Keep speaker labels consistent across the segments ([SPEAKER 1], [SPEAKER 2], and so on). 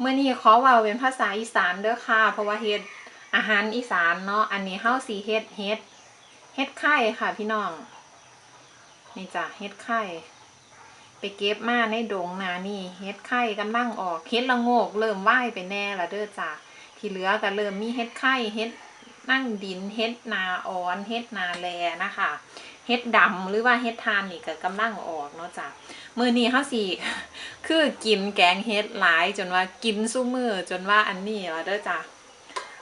[SPEAKER 1] เมื่อนี้ขอว่าเป็นภาษาอีสานเด้อค่ะ เพราะว่าเฮ็ดอาหารอีสานเนาะ อันนี้เฮาสีเฮ็ดเฮ็ดเฮ็ดไข่ค่ะพี่น้อง นี่จ้ะเฮ็ดไข่ ไปเก็บมาในดงนานี่เฮ็ดไข่กำลังออกเฮ็ดละโงก เริ่มว่ายไปแน่ละเด้อจ้ะที่เหลือก็เริ่มมีเฮ็ดไข่เฮ็ดนั่งดินเฮ็ดนาอ่อนเฮ็ดนาแลนะคะ เฮ็ดดำหรือว่าเฮ็ดทานนี่ก็กำลังออกเนาะจ้ะมือนี้เฮาสิคือกินแกงเฮ็ดหลายจนว่ากินซุมือจนว่าอันนี้แล้วเด้อจ้ะ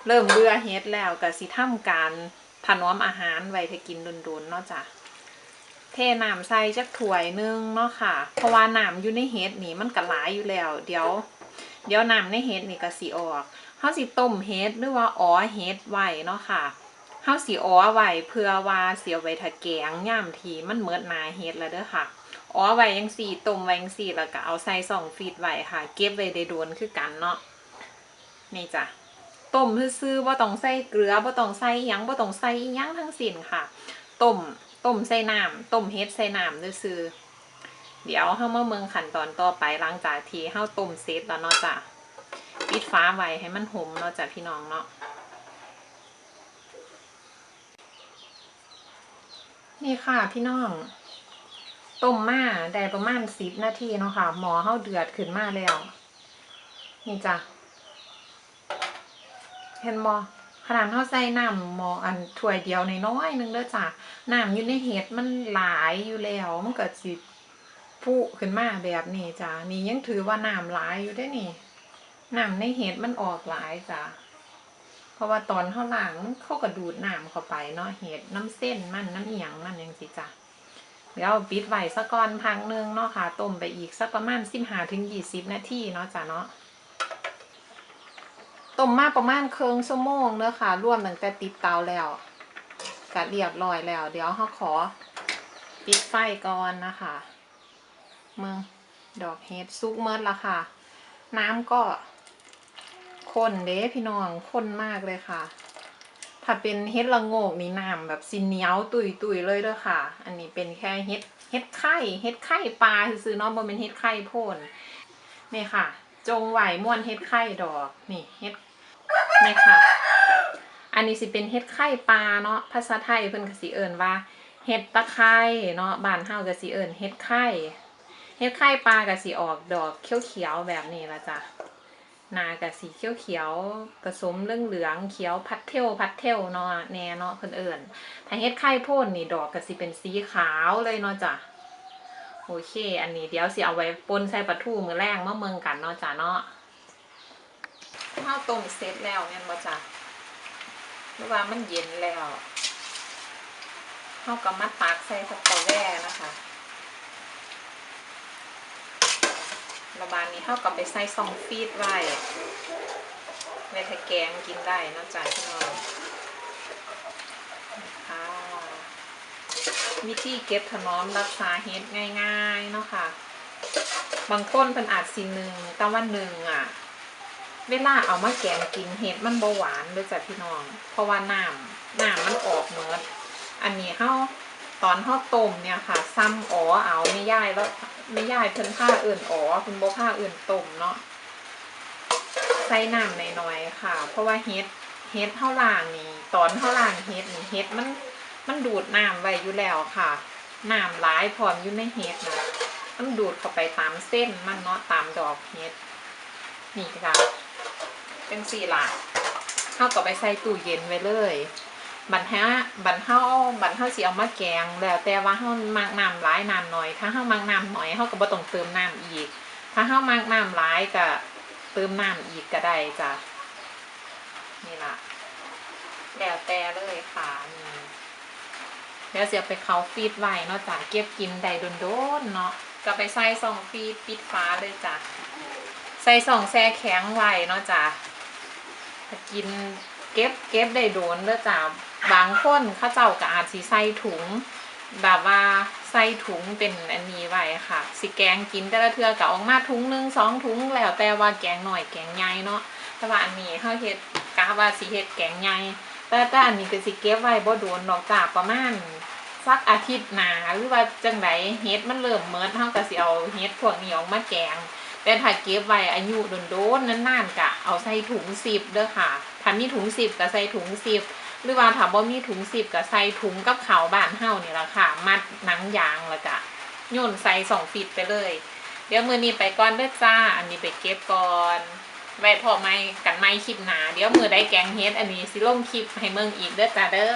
[SPEAKER 1] เริ่มเบื่อเฮ็ดแล้วก็สิทำการถนอมอาหารไว้ให้กินโดนๆเนาะจ้ะเทน้ำใส่จักถ้วยนึงเนาะค่ะ เพราะว่าน้ำอยู่ในเฮ็ดนี่มันก็หลายอยู่แล้ว เดี๋ยว เดี๋ยวน้ำในเฮ็ดนี่ก็สิออกเฮาสิต้มเฮ็ดหรือว่าอ๋อเฮ็ดไว้เนาะค่ะ เฮาสิอ๋อไว้เพื่อว่าเสียไว้ถ้าแกงย่ามทีมันเมิดนาเฮ็ดแล้วเด้อค่ะอ๋อไว้ยังสี่ต้มไว้ยังสี่แล้วก็เอาใส่สองฟีดไว้ค่ะ เก็บไว้ได้โดนคือกันเนาะนี่จ้ะต้มซื่อๆบ่ต้องใส่เกลือบ่ต้องใส่ยังบ่ต้องใส่ยังทั้งสิ้นค่ะต้มต้มใส่น้ำต้มเฮ็ดใส่น้ำซื่อๆเดี๋ยวเฮามาเมืองขั้นตอนต่อไปหลังจากที่เฮาต้มเสร็จแล้วเนาะจ้ะปิดฟ้าไว้ให้มันหอมเนาะจ้ะพี่น้องเนาะ นี่ค่ะพี่น้องต้มมาได้ประมาณสิบนาทีเนาะค่ะ หมอเฮาเดือดขึ้นมาแล้ว นี่จ้ะเห็นบ่ขนาดเฮาใส่น้ำหมออันถ้วยเดียวในน้อยนึงเด้อจ้ะน้ำอยู่ในเห็ดมันหลายอยู่แล้วมันเก็สิพุขึ้นมาแบบนี้จ้ะนี่ยังถือว่าน้ำหลายอยู่ได้นี่น้ำในเห็ดมันออกหลายจ้ะ เพราะว่าตอนเฮาล้างมันเขาก็ดูดน้ำเข้าไปเนาะเห็ดน้ำเส้นมันน้ำเอียงมันจังซี่จ้ะเดี๋ยวปิดไว้สักก่อนพักนึงเนาะค่ะต้มไปอีกสักประมาณสิบห้าถึงยี่สิบนาทีเนาะจ้ะเนาะต้มมาประมาณครึ่งชั่วโมงเนาะค่ะรวมตั้งแต่ติดเตาแล้วก็เรียบร้อยแล้ว เดี๋ยวเขาขอปิดไฟก่อนนะคะมึงดอกเฮ็ดซุกเมิดละค่ะ น้ำก็ ข้นเด้พี่น้องข้นมากเลยค่ะ ถ้าเป็นเฮ็ดละโงกนี่น้ำแบบสิเหนียวตุยตุยๆเลยเด้อค่ะ อันนี้เป็นแค่เฮ็ดเฮ็ดไข่เฮ็ดไข่ปลาซื่อๆเนาะบ่เป็นเฮ็ดไข่พ่นนี่ค่ะ จงไหวม่วนเฮ็ดไข่ดอกนี่เฮ็ดนี่ค่ะ อันนี้สิเป็นเฮ็ดไข่ปลาเนาะภาษาไทยเพิ่นก็สิเอิ้นว่าเฮ็ดตะไคร้เนาะบ้านเฮาก็สิเอิ้นเฮ็ดไข่เฮ็ดไข่ปลาก็สิออกดอกเขียวๆแบบนี้ละจ้ะ หนากะสีเขียวเขียวผสมเรื่องเหลืองเขียวพัดเทลพัดเทลเนาะแน่เนาะเพิ่นเอิญถ้าเฮ็ดไข่โพ่นนี่ดอกก็สิเป็นสีขาวเลยเนาะจ้ะโอเค อันนี้เดี๋ยวสิเอาไว้ปนใส่ปลาทูมือแรงมาเมืองกันเนาะจ้ะเนาะข้าวต้มเสร็จแล้วแม่นบ่จ้ะหรือว่ามันเย็นแล้วเฮาก็มาตักใส่สตอแวร์นะคะ ระบาดนี้เท่ากับไปใส่ซองฟีดไว้ไว้ถ้าแกงกินได้นอกจากพี่น้องวิธีเก็บถนอมรักษาเฮ็ดง่ายๆเนาะค่ะ บางคนเป็นอาจสิหนึ่งแต่ว่าหนึ่งอะ เวลาเอามาแกงกินเฮ็ดมันเบ่หวานเลยจ้ะพี่น้อง เพราะว่าน้ำน้ำมันออกเมิดอันนี้เฮาตอนเฮาต้มเนี่ยค่ะ ซ้ำอ๋อเอาไม่ย่ายแล้ว ไม่ย่ายเพิ่นผ้าอื่นอ๋อเพิ่นบ่ผ้าอื่นต้มเนาะใส่น้ำน้อยๆค่ะ เพราะว่าเฮ็ดเฮ็ดเฮาล่างนี่ตอนเฮาล่างเฮ็ดนี่เฮ็ดมันมันดูดน้ำไว้อยู่แล้วค่ะน้ำหลายพร้อมอยู่ในเฮ็ดนะมันดูดเข้าไปตามเส้นมันเนาะตามดอกเฮ็ดนี่ค่ะเป็นสี่หลักเฮาก็ไปใส่ตู้เย็นไว้เลย บันฮะบันเฮาบันเฮาสิเอามาแกงแล้วแต่ว่าเฮามักน้ำหลายน้ำหน้อย ถ้าเฮามักน้ำหน้อยเฮาก็บ่ต้องเติมน้ำอีก ถ้าเฮามักน้ำหลายก็เติมน้ำอีกก็ได้จ้ะนี่ละแล้วแต่เลยค่ะนี่เดี๋ยวเสียไปเขาฟีดไว้เนาะจ้ะเก็บกินได้โดนๆเนาะก็ไปใส่ซองฟีดปิดฟ้าเลยจ้ะใส่ซองแช่แข็งไว้เนาะจ้ะกินเก็บเก็บได้โดนเด้อจ้ะ บางคนเขาเจ้าก็อาจสิใส่ถุง แบบว่าใส่ถุงเป็นอันนี้ไว้ค่ะ สิแกงกินแต่ละเทือก็ออกมาถุงหนึ่งสองถุงแล้วแต่ว่าแกงหน่อยแกงใหญ่เนาะแต่ว่าอันนี้เขาเฮ็ดกะว่าสิเฮ็ดแกงใหญ่แต่แต่อันนี้ก็สิเก็บไว้บ่โดนดอกจ้าประมาณสักอาทิตย์หนาหรือว่าจังไดเฮ็ดมันเริ่มเมิดเฮาก็สิเอาเฮ็ดพวกนี้ออกมาแกง แต่ถ้าเก็บไว้อายุโดนๆนานๆกะเอาใส่ถุงซิปเด้อค่ะถ้ามีถุงซิปก็ใส่ถุงซิป หรือว่าถ้าบ่มีถุงสิบก็ใส่ถุงกับเขาบ้านเฮานี่แหละค่ะ มัดหนังยางแล้วก็โยนใส่สองฟิตไปเลย เดี๋ยวมือนี้ไปก่อนเด้อจ้า อันนี้ไปเก็บก่อนไว้พอไม่กันไม่คลิปหนา เดี๋ยวมือได้แกงเฮ็ดอันนี้สิลงคลิปให้เมืองอีกเด้อจ้าเด้อ